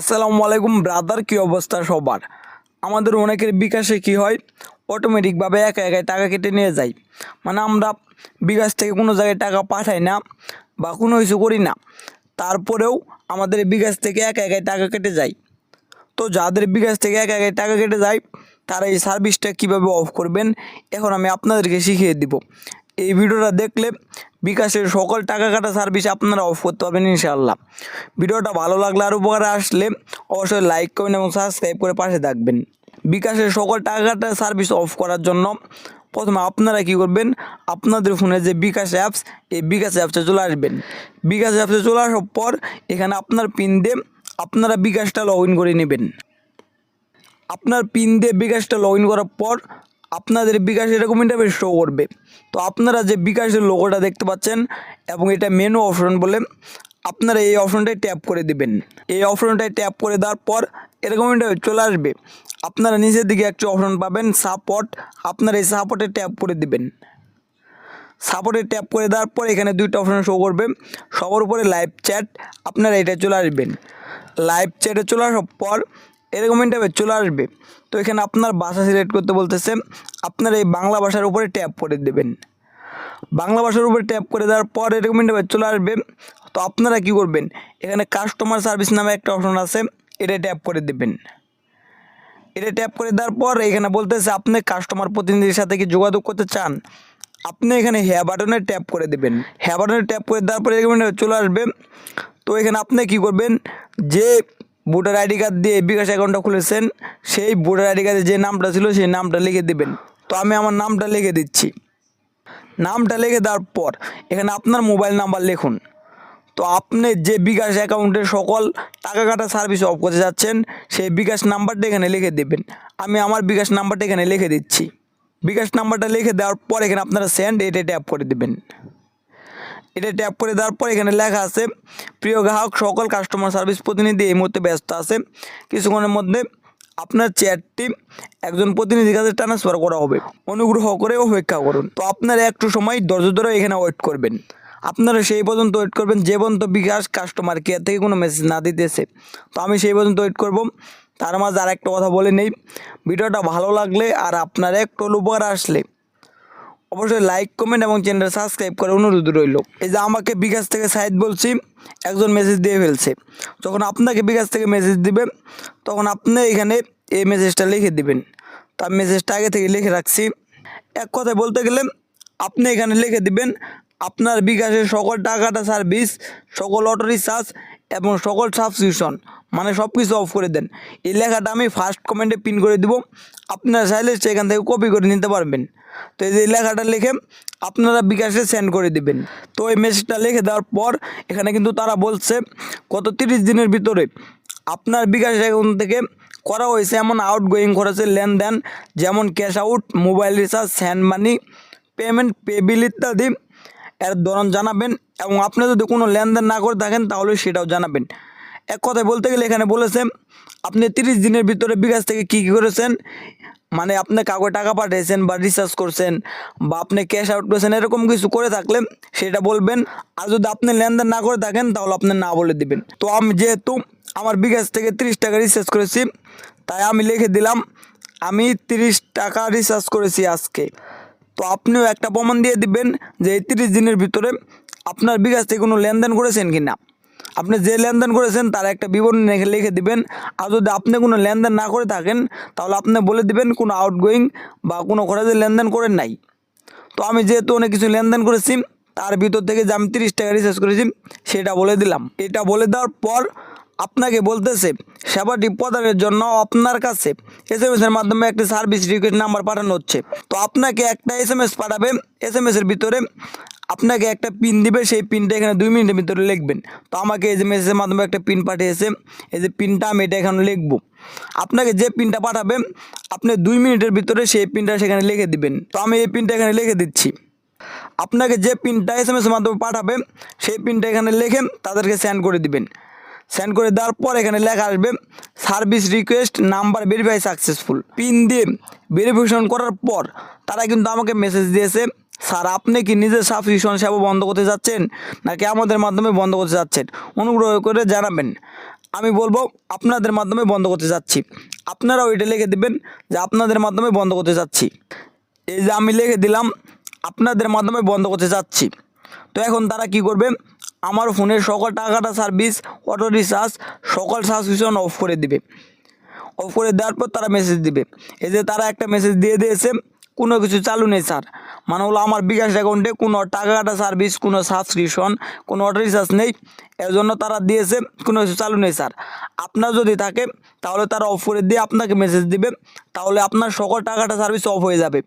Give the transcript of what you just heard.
আসসালামু আলাইকুম ব্রাদার কী অবস্থা সবার? আমাদের অনেকের বিকাশে কি হয়? অটোমেটিকভাবে একা একাই টাকা কেটে নিয়ে যায় মানে আমরা বিকাশ থেকে কোনো জায়গায় টাকা পাঠাই না বা কোনো কিছু করি না। তারপরেও আমাদের বিকাশ থেকে একা একাই টাকা কেটে যায় তো যাদের বিকাশ থেকে একা একাই টাকা কেটে যায় তারা এই সার্ভিসটা কীভাবে অফ করবেন? এখন আমি আপনাদেরকে শিখিয়ে দিব। এই ভিডিওটা দেখলে বিকাশের সকল টাকা কাটা সার্ভিস আপনারা অফ করতে পারবেন ইনশাআল্লাহ। ভিডিওটা ভালো লাগলে আর উপকারে আসলে অবশ্যই লাইক করবেন এবং সাবস্ক্রাইব করে পাশে থাকবেন। বিকাশের সকল টাকা কাটা সার্ভিস অফ করার জন্য প্রথমে আপনারা কি করবেন? আপনাদের ফোনে যে বিকাশ অ্যাপস এই বিকাশ অ্যাপসে চলে আসবেন। বিকাশ অ্যাপসে চলে আসার পর এখানে আপনার পিন দিয়ে আপনারা বিকাশটা লগ করে নেবেন। আপনার পিন দিয়ে বিকাশটা লগ করার পর আপনাদের বিকাশ এরকম ইন্টারফেস শো করবে। তো আপনারা যে বিকাশের লোগোটা দেখতে পাচ্ছেন এবং এটা মেনু অপশন বলে আপনারা এই অপশনটায় ট্যাপ করে দিবেন। এই অপশনটায় ট্যাপ করে দেওয়ার পর এরকম ইন্টারফেস চলে আসবে। আপনারা নিচের দিকে একটা অপশন পাবেন সাপোর্ট আপনারা এই সাপোর্টে ট্যাপ করে দিবেন। সাপোর্টে ট্যাপ করে দেওয়ার পর এখানে দুইটা অপশন শো করবে। সবার উপরে লাইভ চ্যাট আপনারা এটা চলে আসবেন। লাইভ চ্যাটে চলে আসার পর এরকম ইন্টারভেট চলে আসবে। তো এখানে আপনার ভাষা সিলেক্ট করতে বলতেছে, আপনারা এই বাংলা ভাষার উপরে ট্যাপ করে দেবেন। বাংলা ভাষার উপরে ট্যাপ করে দেওয়ার পর এরকম ইন্টারভেট চলে আসবে, তো আপনারা কি করবেন? এখানে কাস্টমার সার্ভিস নামে একটা অপশন আছে, এটা ট্যাপ করে দেবেন। এটা ট্যাপ করে দেওয়ার পর এখানে বলতেছে, আপনি কাস্টমার প্রতিনিধির সাথে কি যোগাযোগ করতে চান? আপনি এখানে হ্যা বাটনে ট্যাপ করে দেবেন। হ্যাঁ বাটনে ট্যাপ করে দেওয়ার পরে এখানে চলে আসবে, তো এখানে আপনি কি করবেন? যে ভোটার আইডি কার্ড দিয়ে বিকাশ অ্যাকাউন্টটা খুলেছেন, সেই ভোটার আইডি কার্ডে যে নামটা ছিল, সেই নামটা লিখে দিবেন। তো আমি আমার নামটা লিখে দিচ্ছি। নামটা লিখে দেওয়ার পর এখানে আপনার মোবাইল নাম্বার লিখুন। তো আপনি যে বিকাশ অ্যাকাউন্টে সকল টাকা কাটা সার্ভিস অফ করতে যাচ্ছেন, সেই বিকাশ নাম্বারটা এখানে লিখে দেবেন। আমি আমার বিকাশ নাম্বারটা এখানে লিখে দিচ্ছি। বিকাশ নাম্বারটা লিখে দেওয়ার পর এখানে আপনারা সেন্ড এটা ট্যাপ করে দেবেন। এটা ট্যাপ করে দেওয়ার পর এখানে লেখা আছে, প্রিয় গ্রাহক, সকল কাস্টমার সার্ভিস প্রতিনিধি এই মুহূর্তে ব্যস্ত আছে। কিছুক্ষণের মধ্যে আপনার চেয়ারটি একজন প্রতিনিধির কাছে ট্রান্সফার করা হবে। অনুগ্রহ করে অপেক্ষা করুন। তো আপনারা একটু সময় ধৈর্য ধরে এখানে ওয়েট করবেন। আপনারা সেই পর্যন্ত ওয়েট করবেন যে পর্যন্ত বিকাশ কাস্টমার কেয়ার থেকে কোনো মেসেজ না দিতেছে। তো আমি সেই পর্যন্ত ওয়েট করব। তার মাঝে আর একটা কথা বলে নেই। ভিডিওটা ভালো লাগলে আর আপনার একটু উপকার আসলে অবশ্যই লাইক কমেন্ট এবং চ্যানেলটা সাবস্ক্রাইব করে অনুরোধ রইল। এই যে আমাকে বিকাশ থেকে সাইড বলছি, একজন মেসেজ দিয়ে ফেলছে। যখন আপনাকে বিকাশ থেকে মেসেজ দিবে, তখন আপনি এখানে এই মেসেজটা লিখে দিবেন। তো আমি মেসেজটা আগে থেকে লিখে রাখছি। এক কথায় বলতে গেলে, আপনি এখানে লিখে দিবেন, আপনার বিকাশের সকল টাকাটা সার্ভিস সকল অটো রিচার্জ এবং সকল সাবস্ক্রিপশন মানে সব কিছু অফ করে দেন। এই লেখাটা আমি ফার্স্ট কমেন্টে পিন করে দিব। আপনারা চাইলে সেখান থেকে কপি করে নিতে পারবেন। তো এই যে লেখাটা লিখে আপনারা বিকাশে সেন্ড করে দিবেন। তো এই মেসেজটা লিখে দেওয়ার পর এখানে কিন্তু তারা বলছে, গত তিরিশ দিনের ভিতরে আপনার বিকাশ অ্যাকাউন্ট থেকে করা হয়েছে এমন আউট গোয়িং খরচের লেনদেন, যেমন cash out mobile recharge hand money payment pay bill ইত্যাদি। এর ধরন জানাবেন এবং আপনি যদি কোনো লেনদেন না করে থাকেন তাহলে সেটাও জানাবেন। এক কথায় বলতে গেলে এখানে বলেছে, আপনি তিরিশ দিনের ভিতরে বিকাশ থেকে কী কী করেছেন? মানে আপনি কাউকে টাকা পাঠিয়েছেন বা রিচার্জ করছেন বা আপনি ক্যাশ আউট করেছেন, এরকম কিছু করে থাকলে সেটা বলবেন। আর যদি আপনি লেনদেন না করে থাকেন, তাহলে আপনি না বলে দিবেন। তো আমি যেহেতু আমার বিকাশ থেকে তিরিশ টাকা রিচার্জ করেছি, তাই আমি লিখে দিলাম, আমি তিরিশ টাকা রিচার্জ করেছি আজকে। তো আপনিও একটা প্রমাণ দিয়ে দিবেন যে এই তিরিশ দিনের ভিতরে আপনার বিকাশ থেকে কোনো লেনদেন করেছেন কি না আপনি যে লেনদেন করেছেন, তার একটা বিবরণী লিখে দিবেন। আর যদি আপনি কোনো লেনদেন না করে থাকেন, তাহলে আপনি বলে দিবেন কোনো আউটগোয়িং বা কোনো খরচের লেনদেন করেন নাই। তো আমি যেহেতু অনেক কিছু লেনদেন করেছি, তার ভিতর থেকে যে আমি তিরিশ টাকা রিচার্জ করেছি, সেটা বলে দিলাম। এটা বলে দেওয়ার পর আপনাকে বলতেছে, সেবাটি প্রদানের জন্য আপনার কাছে এস এম এসের মাধ্যমে একটি সার্ভিস রিকোয়েস্ট নাম্বার পাঠানো হচ্ছে। তো আপনাকে একটা এস এম এস পাঠাবে। এস এম এর ভিতরে আপনাকে একটা পিন দিবে, সেই পিনটা এখানে দুই মিনিটের ভিতরে লিখবেন। তো আমাকে এই যে মেসেজের মাধ্যমে একটা পিন পাঠিয়েছে, এই যে পিনটা আমি এটা এখানে লিখব। আপনাকে যে পিনটা পাঠাবে, আপনি দুই মিনিটের ভিতরে সেই পিনটা সেখানে লিখে দিবেন। তো আমি এই পিনটা এখানে লিখে দিচ্ছি। আপনাকে যে পিনটা এস এম এস মাধ্যমে পাঠাবে, সেই পিনটা এখানে লিখে তাদেরকে সেন্ড করে দিবেন। সেন্ড করে দেওয়ার পর এখানে লেখা আসবে service request number verify successful pin দিয়ে ভেরিফিকেশন করার পর তারা কিন্তু আমাকে মেসেজ দিয়েছে স্যার, আপনি কি নিজের সাবস্ক্রিপশন সেবা বন্ধ করতে যাচ্ছেন? নাকি আমাদের মাধ্যমে বন্ধ করতে যাচ্ছেন? অনুগ্রহ করে জানাবেন। আমি বলব, আপনাদের মাধ্যমে বন্ধ করতে যাচ্ছি। আপনারাও এটা লিখে দেবেন যে আপনাদের মাধ্যমে বন্ধ করতে যাচ্ছি। এই যে আমি লিখে দিলাম, আপনাদের মাধ্যমে বন্ধ করতে যাচ্ছি। তো এখন তারা কি করবে? আমার ফোনের সকল টাকাটা সার্ভিস অটো রিচার্জ সকল সাবস্ক্রিপশন অফ করে দিবে। অফ করে দেওয়ার পর তারা মেসেজ দিবে। এই যে তারা একটা মেসেজ দিয়ে দিয়েছে কোনো কিছু চালু নেই, স্যার। মানে হলো আমার বিকাশ অ্যাকাউন্টে কোনো টাকা কাটা সার্ভিস কোনো সাবস্ক্রিপশন কোনো রিচার্জ নেই। এর জন্য তারা দিয়েছে, কোনো কিছু চালু নেই, স্যার। আপনার যদি থাকে, তাহলে তারা অফ করে দিয়ে আপনাকে মেসেজ দিবে। তাহলে আপনার সকল টাকাটা সার্ভিস অফ হয়ে যাবে।